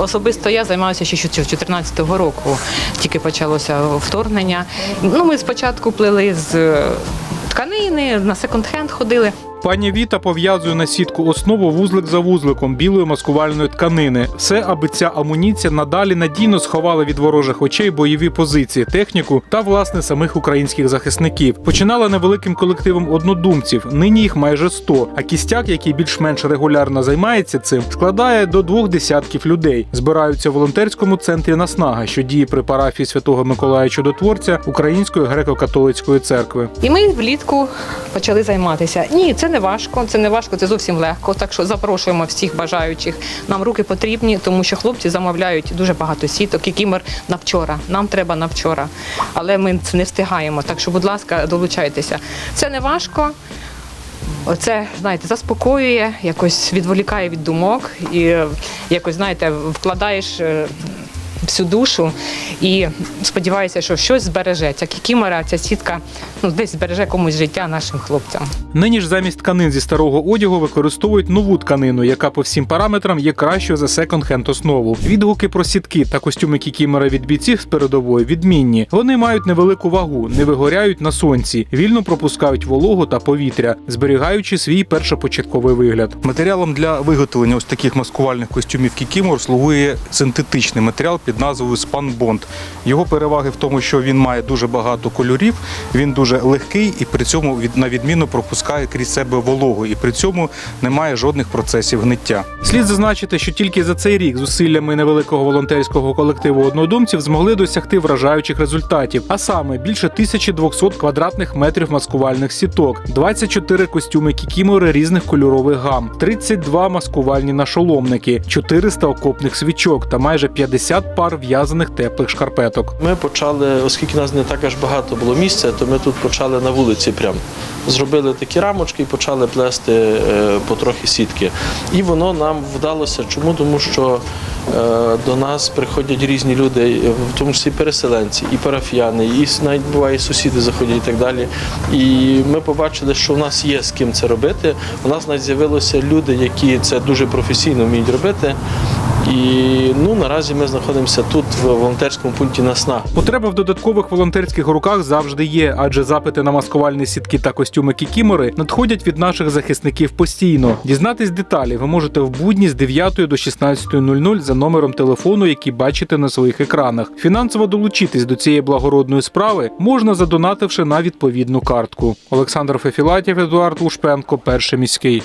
Особисто я займаюся ще з 2014 року. Тільки почалося вторгнення. Ну, ми спочатку плели з е, тканини, на секонд-хенд ходили. Пані Віта пов'язує на сітку основу вузлик за вузликом білої маскувальної тканини. Все, аби ця амуніція надалі надійно сховала від ворожих очей бойові позиції, техніку та власне самих українських захисників. Починала невеликим колективом однодумців. Нині їх майже 100, А кістяк, який більш-менш регулярно займається цим, складає до двох десятків людей. Збираються в волонтерському центрі Наснага, що діє при парафії Святого Миколая Чудотворця Української греко-католицької церкви. І ми влітку почали займатися. Ні, це не важко, це не важко, це зовсім легко. Так що запрошуємо всіх бажаючих. Нам руки потрібні, тому що хлопці замовляють дуже багато сіток, які ми на вчора. Нам треба на вчора. Але ми це не встигаємо. Так що, будь ласка, долучайтеся. Це не важко. Оце, знаєте, заспокоює, якось відволікає від думок і е, якось, знаєте, вкладаєш е, всю душу і сподіваюся, що щось збереже. Ця кікімора, ця сітка ну, десь збереже комусь життя нашим хлопцям. Нині ж замість тканин зі старого одягу використовують нову тканину, яка по всім параметрам є кращою за секонд-хенд основу. Відгуки про сітки та костюми кікімера від бійців з передової відмінні. Вони мають невелику вагу, не вигоряють на сонці, вільно пропускають вологу та повітря, зберігаючи свій першопочатковий вигляд. Матеріалом для виготовлення ось таких маскувальних костюмів кікімор слугує синтетичний матеріал під назвою Спанбонд. Його переваги в тому, що він має дуже багато кольорів, він дуже легкий і при цьому від на відміну пропускає крізь себе вологу, і при цьому немає жодних процесів гниття. Слід зазначити, що тільки за цей рік зусиллями невеликого волонтерського колективу однодумців змогли досягти вражаючих результатів, а саме більше 1200 квадратних метрів маскувальних сіток, 24 костюми кікімори різних кольорових гам, 32 маскувальні нашоломники, 400 окопних свічок та майже 50 пар в'язаних теплих шкарпеток. Ми почали, оскільки нас не так аж багато було місця, то ми тут почали на вулиці прям. Зробили такі рамочки і почали плести е, потрохи сітки. І воно нам вдалося. Чому? Тому що е, до нас приходять різні люди, в тому числі переселенці, і парафіяни, і навіть буває і сусіди заходять і так далі. І ми побачили, що в нас є з ким це робити. У нас навіть з'явилися люди, які це дуже професійно вміють робити. І ну наразі ми знаходимося тут, в волонтерському пункті Насна. Потреба в додаткових волонтерських руках завжди є, адже запити на маскувальні сітки та костюми кікімори надходять від наших захисників постійно. Дізнатись деталі ви можете в будні з 9 до 16.00 за номером телефону, який бачите на своїх екранах. Фінансово долучитись до цієї благородної справи можна задонативши на відповідну картку. Олександр Фефілатів, Едуард Лушпенко, перший міський.